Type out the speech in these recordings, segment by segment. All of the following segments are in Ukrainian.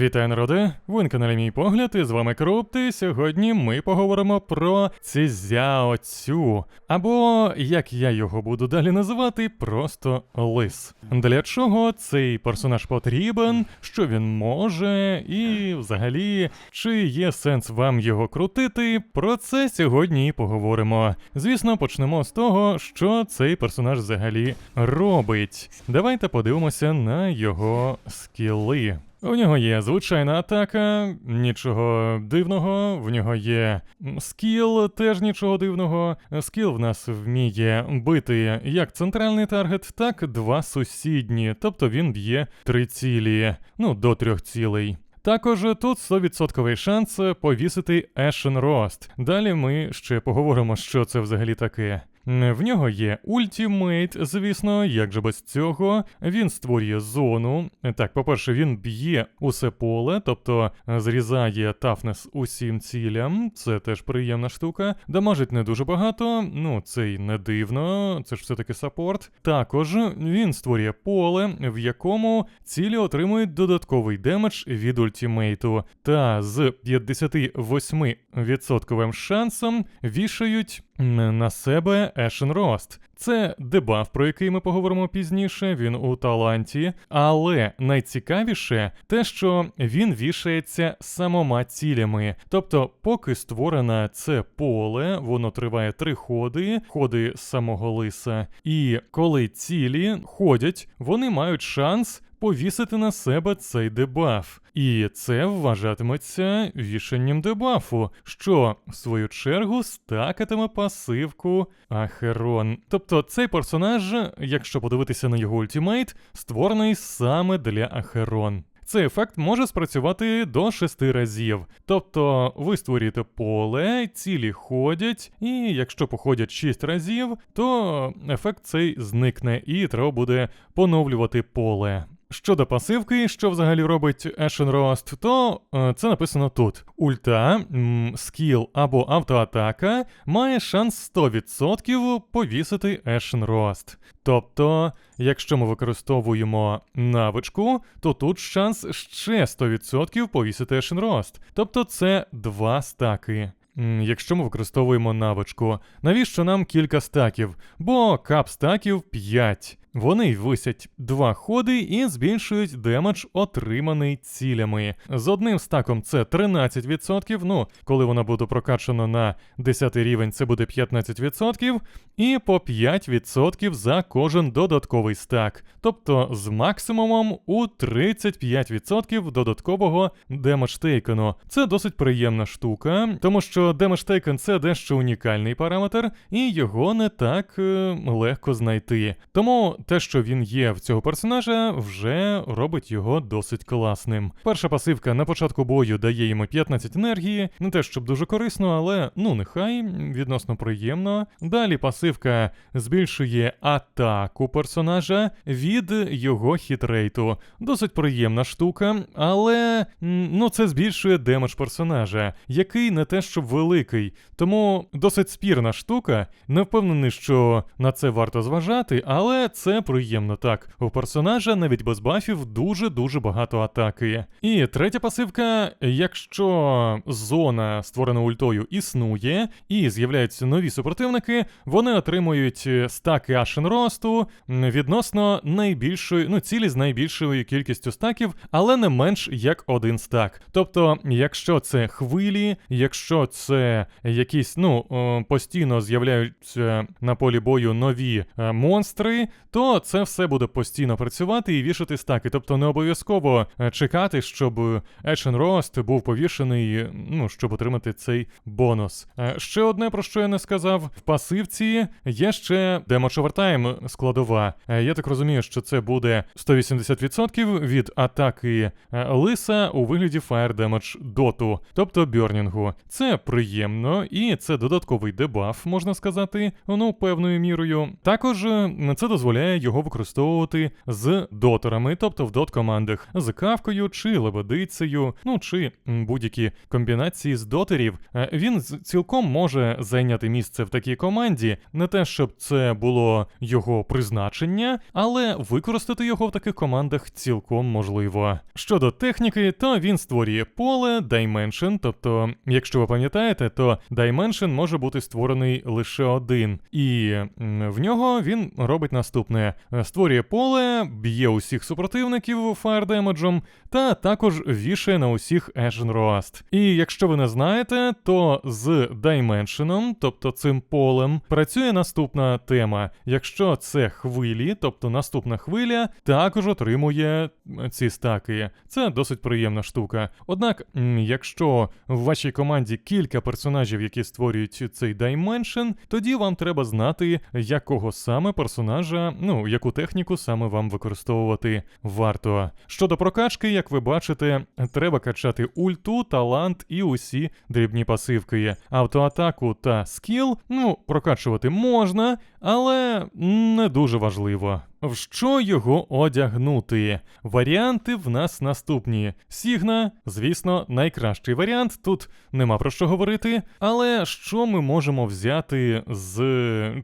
Вітаю, народи! Ви на каналі Мій Погляд, і з вами Крупти. І Сьогодні ми поговоримо про Цзяо Цю, або як я його буду далі називати, просто лис. Для чого цей персонаж потрібен, що він може, і взагалі, чи є сенс вам його крутити? Про це сьогодні і поговоримо. Звісно, почнемо з того, що цей персонаж взагалі робить. Давайте подивимося на його скіли. У нього є звичайна атака, нічого дивного. В нього є скіл, теж нічого дивного. Скіл в нас вміє бити як центральний таргет, так два сусідні, тобто він б'є три цілі, ну до трьох цілей. Також тут 100% шанс повісити Ashen Rost. Далі ми ще поговоримо, що це взагалі таке. В нього є ультімейт, звісно, як же без цього. Він створює зону. Так, по-перше, він б'є усе поле, тобто зрізає тафнес усім цілям. Це теж приємна штука. Дамажить не дуже багато, ну це й не дивно, це ж все-таки саппорт. Також він створює поле, в якому цілі отримують додатковий демедж від ультімейту, та з 58% шансом вішають на себе Ashen Rost. Це дебаф, про який ми поговоримо пізніше. Він у таланті. Але найцікавіше те, що він вішається самома цілями. Тобто, поки створено це поле, воно триває три ходи, ходи самого лиса. І коли цілі ходять, вони мають шанс. Повісити на себе цей дебаф, і це вважатиметься вішанням дебафу, що в свою чергу стакатиме пасивку Ахерон. Тобто цей персонаж, якщо подивитися на його ультимейт, створений саме для Ахерон. Цей ефект може спрацювати до 6 разів. Тобто ви створюєте поле, цілі ходять, і якщо походять 6 разів, то ефект цей зникне і треба буде поновлювати поле. Щодо пасивки, що взагалі робить Ashen Rost, то е, це написано тут. Ульта, скіл або автоатака має шанс 100% повісити Ashen Rost. Тобто, якщо ми використовуємо навичку, то тут шанс ще 100% повісити Ashen Rost. Тобто це два стаки. Якщо ми використовуємо навичку, навіщо нам кілька стаків? Бо кап стаків 5. Вони висять два ходи і збільшують демедж, отриманий цілями. З одним стаком це 13%, ну, коли воно буде прокачано на 10 рівень, це буде 15%, і по 5% за кожен додатковий стак. Тобто з максимумом у 35% додаткового демедж тейкену. Це досить приємна штука, тому що демедж тейкен це дещо унікальний параметр, і його не так е, легко знайти. Тому те, що він є в цього персонажа, вже робить його досить класним. Перша пасивка на початку бою дає йому 15 енергії, не те щоб дуже корисно, але ну нехай відносно приємно. Далі пасивка збільшує атаку персонажа від його хітрейту. Досить приємна штука, але ну це збільшує демедж персонажа, який не те щоб великий. Тому досить спірна штука. Не впевнений, що на це варто зважати, але це приємно так. У персонажа навіть без бафів дуже-дуже багато атаки. І третя пасивка: якщо зона, створена ультою, існує, і з'являються нові супротивники, вони отримують стаки Ashen Росту відносно найбільшої, ну, цілі з найбільшою кількістю стаків, але не менш як один стак. Тобто, якщо це хвилі, якщо це якісь, ну, постійно з'являються на полі бою нові е, монстри, то це все буде постійно працювати і вішати стаки. Тобто не обов'язково е, чекати, щоб Ashen Rost був повішений, ну, щоб отримати цей бонус. Е, Ще одне, про що я не сказав, в пасивці є ще Damage Overtime складова. Е, Я так розумію, що це буде 180% від атаки е, лиса у вигляді Fire Damage доту, тобто бьорнінгу. Це приємно і це додатковий дебаф, можна сказати, ну, певною мірою. Також е, це дозволяє дозволяє його використовувати з дотерами, тобто в дот-командах, з кавкою чи лебедицею, ну чи будь-які комбінації з дотерів. Е, Він цілком може зайняти місце в такій команді, не те, щоб це було його призначення, але використати його в таких командах цілком можливо. Щодо техніки, то він створює поле Dimension, тобто, якщо ви пам'ятаєте, то Dimension може бути створений лише один, і в нього він робить наступне: Е, створює поле, б'є усіх супротивників фаєрдемеджем, та також вішає на усіх Ashen Roast. І якщо ви не знаєте, то з Dimension, тобто цим полем, працює наступна тема. Якщо це хвилі, тобто наступна хвиля, також отримує ці стаки. Це досить приємна штука. Однак, якщо в вашій команді кілька персонажів, які створюють цей Dimension, тоді вам треба знати, якого саме персонажа, ну, яку техніку саме вам використовувати варто. Щодо прокачки, як ви бачите, треба качати ульту, талант і усі дрібні пасивки. Автоатаку та скіл, ну, прокачувати можна, але не дуже важливо. В що його одягнути? Варіанти в нас наступні. Сігна, звісно, найкращий варіант, тут нема про що говорити. Але що ми можемо взяти з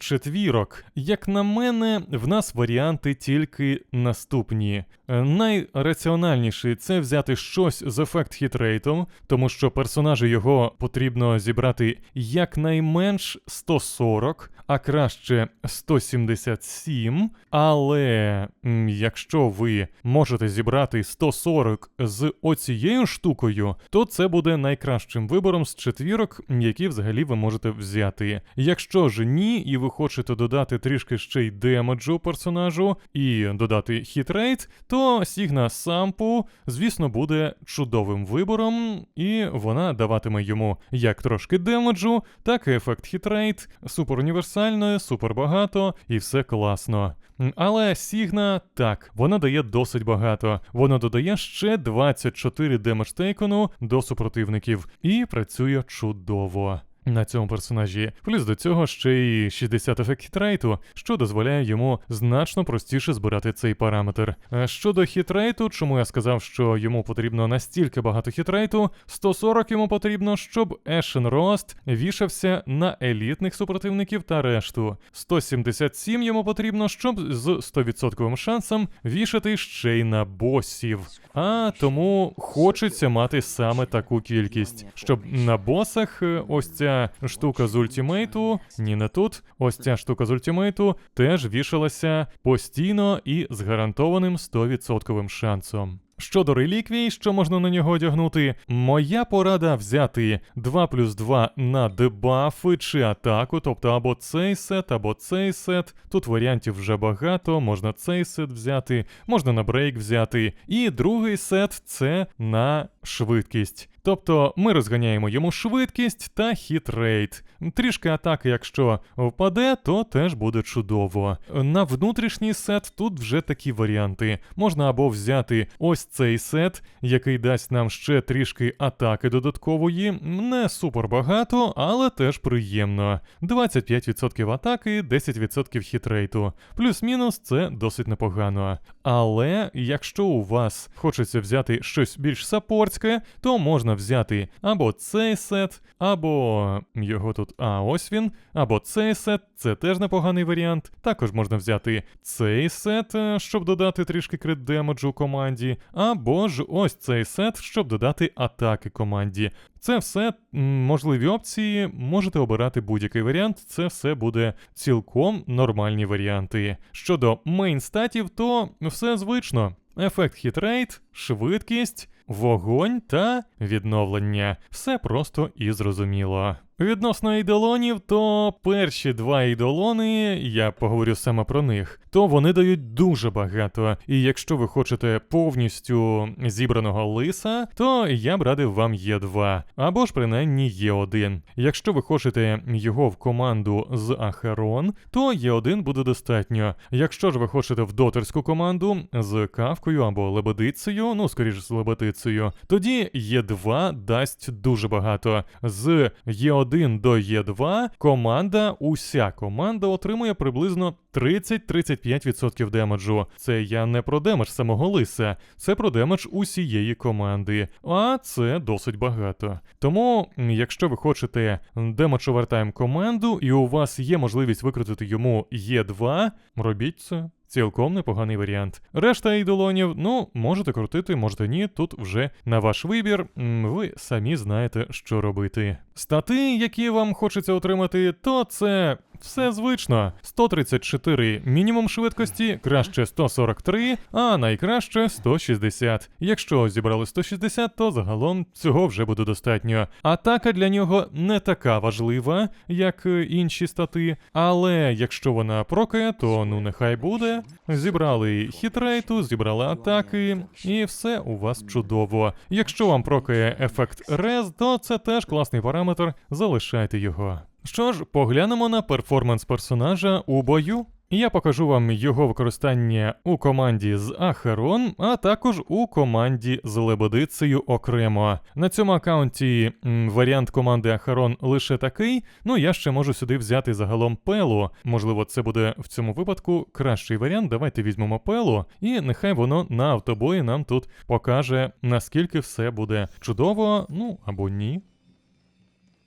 четвірок? Як на мене, в нас варіанти тільки наступні. Е, Найраціональніший це взяти щось з ефект хітрейтом, тому що персонажі його потрібно зібрати якнайменш 140, а краще 177. Але якщо ви можете зібрати 140 з оцією штукою, то це буде найкращим вибором з четвірок, які взагалі ви можете взяти. Якщо ж ні, і ви хочете додати трішки ще й демеджу персонажу і додати хітрейт, то Сігна Сампу, звісно, буде чудовим вибором, і вона даватиме йому як трошки демеджу, так і ефект хітрейт, супер універсально, супербагато і все класно. Але Сігна так, вона дає досить багато. Вона додає ще 24 демедж тейкону до супротивників і працює чудово. На цьому персонажі, плюс до цього ще й 60 ефект хітрейту, що дозволяє йому значно простіше збирати цей параметр. А щодо хітрейту, чому я сказав, що йому потрібно настільки багато хітрейту, 140 йому потрібно, щоб Ashen Roast вішався на елітних супротивників та решту. 177 йому потрібно, щоб з 100% шансом вішати ще й на босів. А тому хочеться мати саме таку кількість, щоб на босах е, ось ця штука з ультимейту, ні не тут, ось ця штука з ультимейту теж вішалася постійно і з гарантованим 100% шансом. Щодо реліквій, що можна на нього одягнути, моя порада взяти 2 плюс 2 на дебафи чи атаку, тобто або цей сет, або цей сет. Тут варіантів вже багато, можна цей сет взяти, можна на брейк взяти. І другий сет це на швидкість. Тобто ми розганяємо йому швидкість та хітрейт. Трішки атаки, якщо впаде, то теж буде чудово. На внутрішній сет тут вже такі варіанти. Можна або взяти ось цей сет, який дасть нам ще трішки атаки додаткової, не супер багато, але теж приємно. 25% атаки, 10% хітрейту. Плюс-мінус це досить непогано. Але якщо у вас хочеться взяти щось більш саппортське, то можна взяти або цей сет, або його тут, а ось він, або цей сет, це теж непоганий варіант. Також можна взяти цей сет, е, щоб додати трішки крит демеджу команді, або ж ось цей сет, щоб додати атаки команді. Це все можливі опції, можете обирати будь-який варіант, це все буде цілком нормальні варіанти. Щодо мейн статів, то все звично. Ефект хітрейт, швидкість, вогонь та відновлення. Все просто і зрозуміло. Відносно ейдолонів, то перші два ейдолони, я поговорю саме про них, то вони дають дуже багато. І якщо ви хочете повністю зібраного лиса, то я б радив вам Є2, або ж принаймні Є1. Якщо ви хочете його в команду з Ахерон, то Є1 буде достатньо. Якщо ж ви хочете в дотерську команду з кавкою або лебедицею, ну скоріш з лебедицею, лебедицею. Тоді Є2 дасть дуже багато. З Є1 до Є2 команда, уся команда отримує приблизно 30-35% демеджу. Це я не про демедж самого лиса, це про демедж усієї команди. А це досить багато. Тому, якщо ви хочете демедж овертайм команду, і у вас є можливість викрутити йому Є2, робіть це. Цілком непоганий варіант. Решта ідолонів, ну, можете крутити, можете ні. Тут вже на ваш вибір. Ви самі знаєте, що робити. Стати, які вам хочеться отримати, то це все звично. 134 мінімум швидкості, краще 143, а найкраще 160. Якщо зібрали 160, то загалом цього вже буде достатньо. Атака для нього не така важлива, як е, інші стати, але якщо вона прокає, то ну нехай буде. Зібрали хітрейту, зібрали атаки, і все у вас чудово. Якщо вам прокає ефект рез, то це теж класний параметр, залишайте його. Що ж, поглянемо на перформанс персонажа у бою. Я покажу вам його використання у команді з Ахерон, а також у команді з Лебедицею окремо. На цьому аккаунті м, варіант команди Ахерон лише такий. Ну я ще можу сюди взяти загалом пелу. Можливо, це буде в цьому випадку кращий варіант. Давайте візьмемо пелу, і нехай воно на автобої нам тут покаже, наскільки все буде чудово, ну або ні.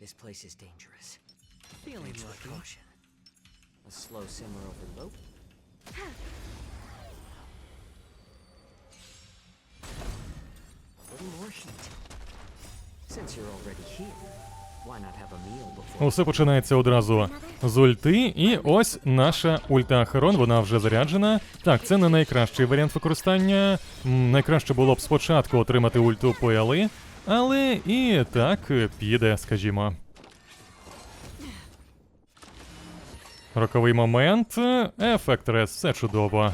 This place is dangerous. Feeling caution. A slow simmer over low. Little more heat. Since you're already here, why not have a meal before? Усе починається одразу з ульти, і ось наша ульта Ахерон, вона вже заряджена. Так, це не найкращий варіант використання. М, Найкраще було б спочатку отримати ульту Пели, але і так піде, скажімо. Роковий момент, ефект рез, все чудово.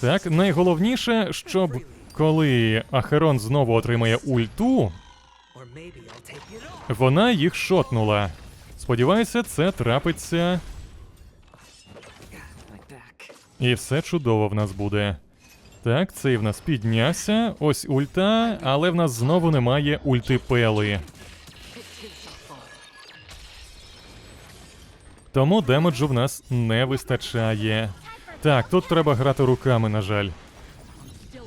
Так, найголовніше, щоб коли Ахерон знову отримає ульту. Вона їх шотнула. Сподіваюся, це трапиться, і все чудово в нас буде. Так, цей в нас піднявся. Ось ульта, але в нас знову немає ульти пели. Тому демеджу в нас не вистачає. Так, тут треба грати руками, на жаль.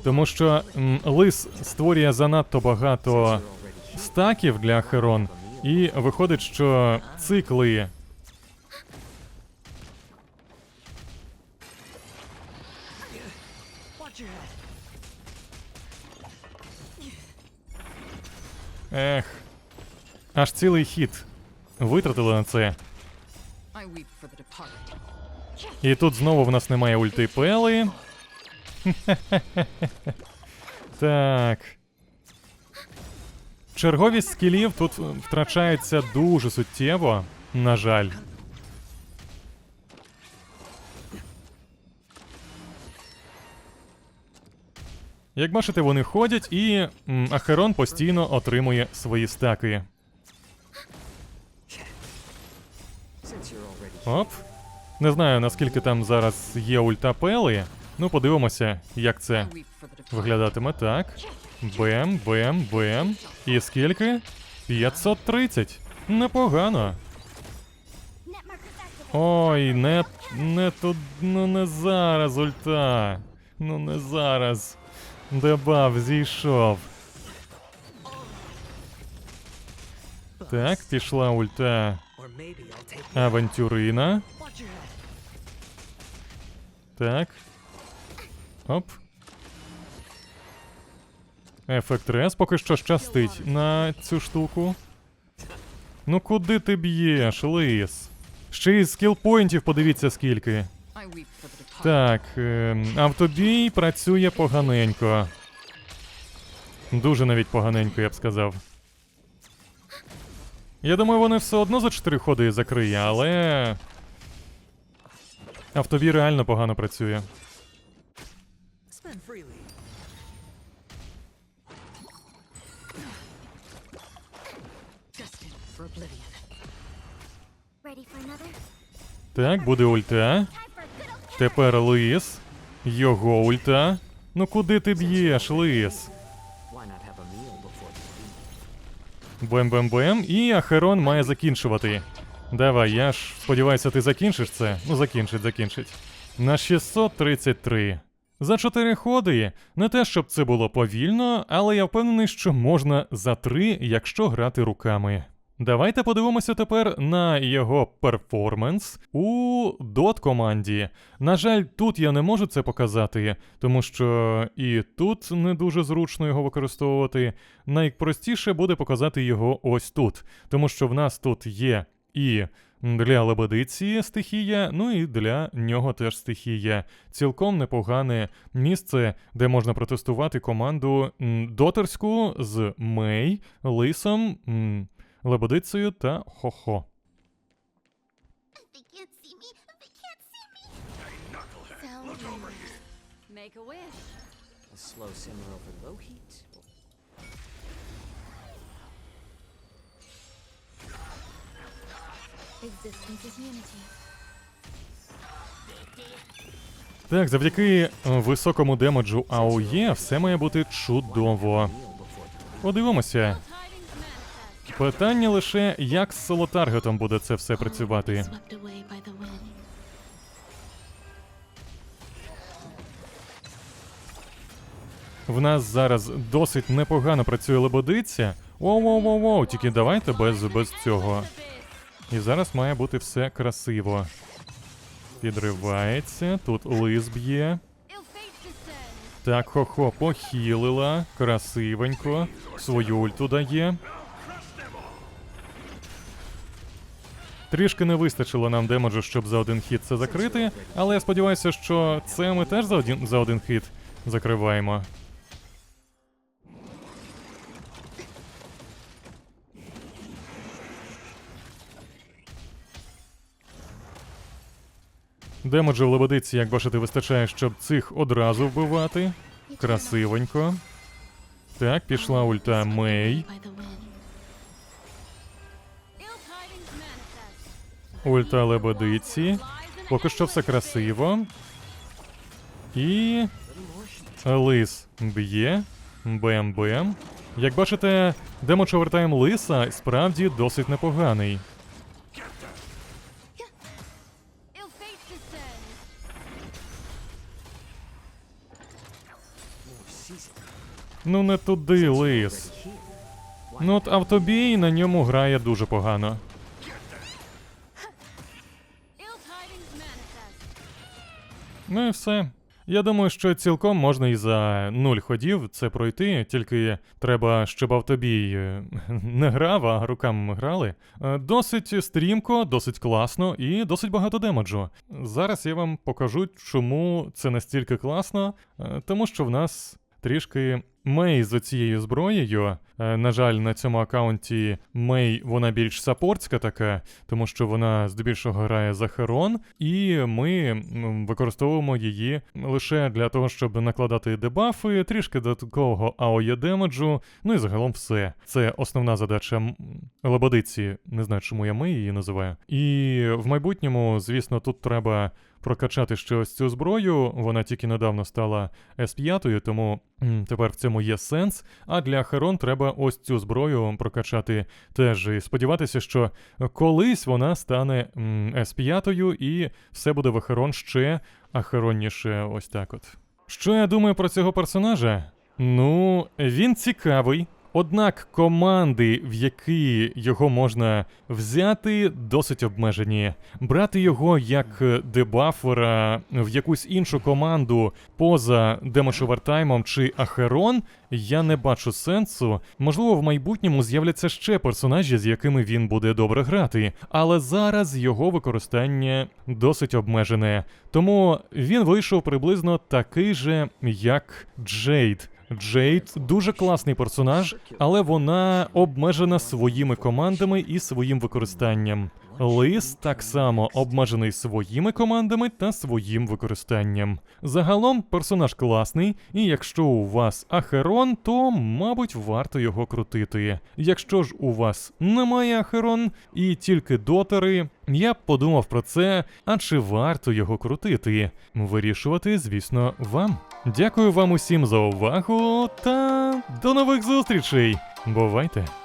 Тому що м, лис створює занадто багато стаків для Херон, і виходить, що цикли. Ех. Аж цілий хід витратили на це. І тут знову в нас немає ульти пели. так. Черговість скілів тут втрачається дуже суттєво, на жаль. Як бачите, вони ходять, і Ахерон постійно отримує свої стаки. Оп. Не знаю, наскільки там зараз є ульта пели. Ну, подивимося, як це виглядатиме так. Бем, бем, бем. І скільки? 530. Непогано. Ой, не, не тут, ну не зараз ульта. Ну не зараз. Дебаф зійшов. Так, пішла ульта авантюрина. Так. Оп. Ефект рез поки що щастить на цю штуку. Ну куди ти б'єш, лис? Ще й скілпоінтів подивіться скільки. Так, ем, автобій працює поганенько. Дуже навіть поганенько, я б сказав. Я думаю, вони все одно за 4 ходи закриє, але. Автобій реально погано працює. Так, буде ульта. Тепер лис. Його ульта. Ну куди ти б'єш, лис? Бем-бем-бем, і Ахерон має закінчувати. Давай, я ж сподіваюся, ти закінчиш це. Ну, закінчить, закінчить. На 633. За 4 ходи. Не те, щоб це було повільно, але я впевнений, що можна за 3, якщо грати руками. Давайте подивимося тепер на його перформанс у дот команді. На жаль, тут я не можу це показати, тому що і тут не дуже зручно його використовувати. Найпростіше буде показати його ось тут, тому що в нас тут є і для лебедиці стихія, ну і для нього теж стихія. Цілком непогане місце, де можна протестувати команду м, дотерську з Мей, Лисом, Лебедицею та Хо-Хо. Так, завдяки е, високому демеджу АОЄ все має бути чудово. Подивимося. Питання лише, як з соло-таргетом буде це все працювати. Wind. В нас зараз досить непогано працює лебедиця. Воу-воу-воу-воу, тільки давайте без, без цього. І зараз має бути все красиво. Підривається, тут лис б'є. Так, хо-хо, похилила, красивенько. Свою ульту дає. Трішки не вистачило нам демеджу, щоб за один хід це закрити, але я сподіваюся, що це ми теж за один, за один хід закриваємо. Демеджу в лебедиці, як бачите, вистачає, щоб цих одразу вбивати. Красивенько. Так, пішла ульта Мей. Ульта лебедиці. Поки що все красиво. І. Лис б'є. Бем-бем. Як бачите, демедж овертайм лиса справді досить непоганий. Ну не туди, лис. Ну от автобій на ньому грає дуже погано. Ну і все. Я думаю, що цілком можна і за нуль ходів це пройти, тільки треба, щоб автобій е, не грав, а руками грали. Е, Досить стрімко, досить класно і досить багато демеджу. Зараз я вам покажу, чому це настільки класно, е, тому що в нас трішки Мей з цією зброєю. Е, На жаль, на цьому аккаунті Мей вона більш саппортська така, тому що вона здебільшого грає за Херон, і ми використовуємо її лише для того, щоб накладати дебафи, трішки додаткового АОЄ демеджу, ну і загалом все. Це основна задача м, лебедиці. Не знаю, чому я Мей її називаю. І в майбутньому, звісно, тут треба прокачати ще ось цю зброю. Вона тільки недавно стала S5, тому тепер в цьому є сенс. А для Херон треба ось цю зброю прокачати теж. І сподіватися, що колись вона стане м, S5 і все буде в Ахерон ще ахеронніше. Ось так от. Що я думаю про цього персонажа? Ну, він цікавий. Однак команди, в які його можна взяти, досить обмежені. Брати його як е, дебафера в якусь іншу команду поза демошовертаймом чи Ахерон, я не бачу сенсу. Можливо, в майбутньому з'являться ще персонажі, з якими він буде добре грати, але зараз його використання досить обмежене. Тому він вийшов приблизно такий же, як Джейд. Джейд дуже класний персонаж, але вона обмежена своїми командами і своїм використанням. Лис так само обмежений своїми командами та своїм використанням. Загалом персонаж класний, і якщо у вас Ахерон, то, мабуть, варто його крутити. Якщо ж у вас немає Ахерон і тільки дотери, я б подумав про це, а чи варто його крутити? Вирішувати, звісно, вам. Дякую вам усім за увагу та до нових зустрічей! Бувайте!